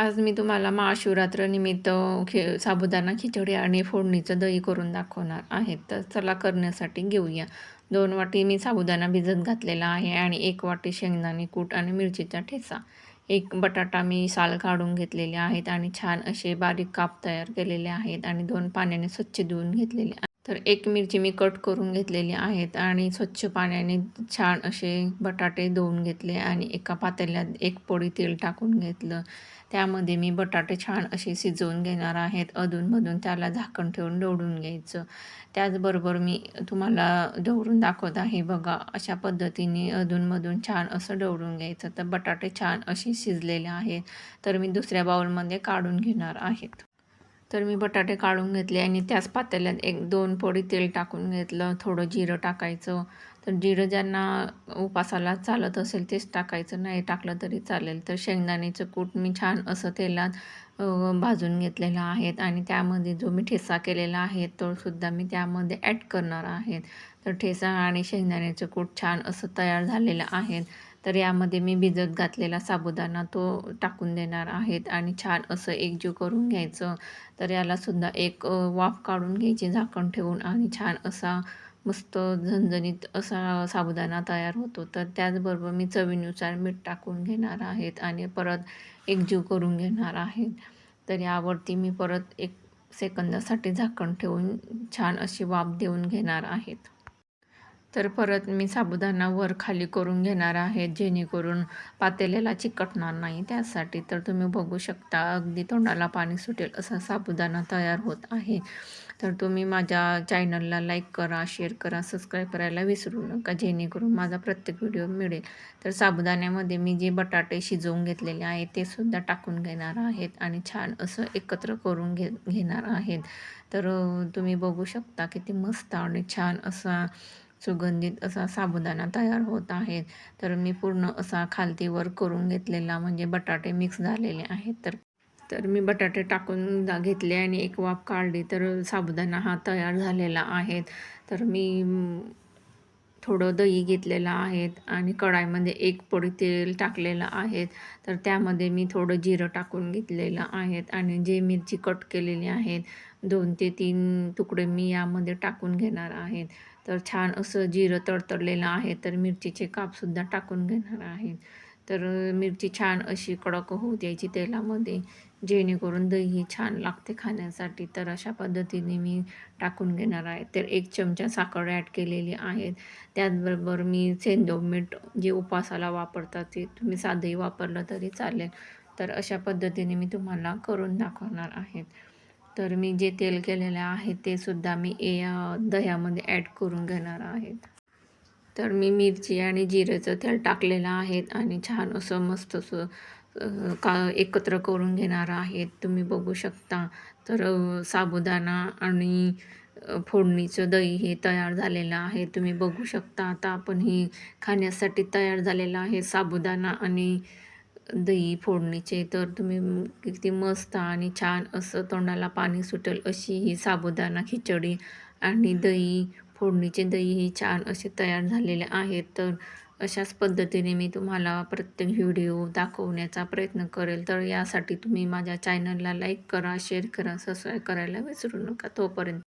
आज मी तुम्हाला महाशिवरात्रनिमित्त खि साबुदाणा खिचडी आणि फोडणीचं दही करून दाखवणार आहे. तर चला करण्यासाठी घेऊया. दोन वाटी मी साबुदाणा भिजत घातलेला आहे आणि एक वाटी शेंगदाणे कूट आणि मिरचीचा ठेचा. एक बटाटा मी साल काढून घेतलेले आहेत आणि छान असे बारीक काप तयार केलेले आहेत आणि दोन पाण्याने स्वच्छ धुवून घेतलेले आहेत तर एक मिरची मी कट करून घेतलेली आहेत आणि स्वच्छ पाण्याने छान असे बटाटे धुवून घेतले आणि एका पातेल्यात एक पोळी तेल टाकून घेतलं. त्यामध्ये मी बटाटे छान असे शिजवून घेणार आहेत. अधूनमधून त्याला झाकण ठेवून ढवळून घ्यायचं. त्याचबरोबर मी तुम्हाला ढवळून दाखवत आहे. बघा अशा पद्धतीने अधूनमधून छान असं दवडून घ्यायचं. तर बटाटे छान असे शिजलेले आहेत. तर मी दुसऱ्या बाउलमध्ये काढून घेणार आहेत. तर मी बटाटे काढून घेतले आणि त्याच पातेल्यात एक दोन पोळी तेल टाकून घेतलं थोडं जिरं टाकायचं. तर जिरं ज्यांना उपासाला चालत असेल तेच टाकायचं नाही टाकलं तरी चालेल. तर शेंगदाण्याचं कूट मी छान असं तेलात भाजून घेतलेलं आहेत आणि त्यामध्ये जो मी ठेसा केलेला आहे तो सुद्धा मी त्यामध्ये ॲड करणार आहे. तर ठेसा आणि शेंगदाण्याचं कूट छान असं तयार झालेलं आहे. तर यामध्ये मी भिजत घातलेला साबुदाणा तो टाकून देणार आहेत आणि छान असं एकजीव करून घ्यायचं. तर यालासुद्धा एक वाफ काढून घ्यायची झाकण ठेवून आणि छान असा मस्त झणझणीत असा साबुदाणा तयार होतो. तर त्याचबरोबर मी चवीनुसार मीठ टाकून घेणार आहेत आणि परत एकजीव करून घेणार आहेत. तर यावरती मी परत एक सेकंदासाठी झाकण ठेवून छान अशी वाफ देऊन घेणार आहेत. तर परत मी साबुदाणा वर खाली करून घेणार आहे जेणेकरून पातेल्याला चिकटणार नाही. त्यासाठी तर तुम्ही बघू शकता अगदी तोंडाला पाणी सुटेल असा साबुदाणा तयार होत आहे. तर तुम्ही माझ्या चॅनलला लाईक करा शेअर करा सबस्क्राईब करायला विसरू नका जेणेकरून माझा प्रत्येक व्हिडिओ मिळेल. तर साबुदाण्यामध्ये मी जे बटाटे शिजवून घेतलेले आहेत ते सुद्धा टाकून घेणार आहेत आणि छान असं एकत्र करून घे घेणार आहेत. तर तुम्ही बघू शकता किती मस्त आणि छान असा सुगंधित असा साबुदाणा तयार होत आहे तर मी पूर्ण असा खालतीवर करून घेतलेला म्हणजे बटाटे मिक्स झालेले आहेत. तर तर मी बटाटे टाकून घेतले आणि एक वाफ काढली तर साबुदाणा हा तयार झालेला आहे. तर मी थोडं दही घेतलेलं आहेत आणि कढाईमध्ये एक पडी तेल टाकलेलं आहे तर त्यामध्ये मी थोडं जिरं टाकून घेतलेलं आहेत आणि जे मिरची कट केलेली आहेत दोन ते तीन तुकडे मी यामध्ये टाकून घेणार आहेत. तर छान असं जिरं तडतडलेलं आहे तर मिरचीचे कापसुद्धा टाकून घेणार आहेत. तर मिरची छान अशी कडक होऊ द्यायची तेलामध्ये. जेणेकरून दही छान लागते खाण्यासाठी. तर अशा पद्धतीने मी टाकून घेणार आहे. तर एक चमचा साखर ॲड केलेली आहे त्याचबरोबर मी सेंदो मीठ जे उपासाला वापरतात ते तुम्ही साधंही वापरलं तरी चालेल. तर अशा पद्धतीने मी तुम्हाला करून दाखवणार आहे तर मी जे तेल केलेलं आहे ते सुद्धा मी ए दह्यामध्ये ॲड करून घेणार आहेत तर मी मिरची आणि जिरेचं तेल टाकलेलं आहे आणि छान असं मस्त असं का एकत्र करून घेणार आहेत. तुम्ही बघू शकता. तर साबुदाणा आणि फोडणीचं दही हे तयार झालेलं आहे. तुम्ही बघू शकता. आता आपण हे खाण्यासाठी तयार झालेलं आहे साबुदाणा आणि दही फोडणीचे. तर तुम्ही किती मस्त आणि छान असं तोंडाला पाणी सुटेल अशी ही साबुदाणा खिचडी आणि दही फोडणीचे दही छान असे तयार झालेले आहेत. तर अशाच पद्धतीने मी तुम्हाला प्रत्येक व्हिडिओ दाखवण्याचा प्रयत्न करेल. तर यासाठी तुम्ही माझ्या चॅनलला लाईक करा शेअर करा सबस्क्राईब करायला विसरू नका. तोपर्यंत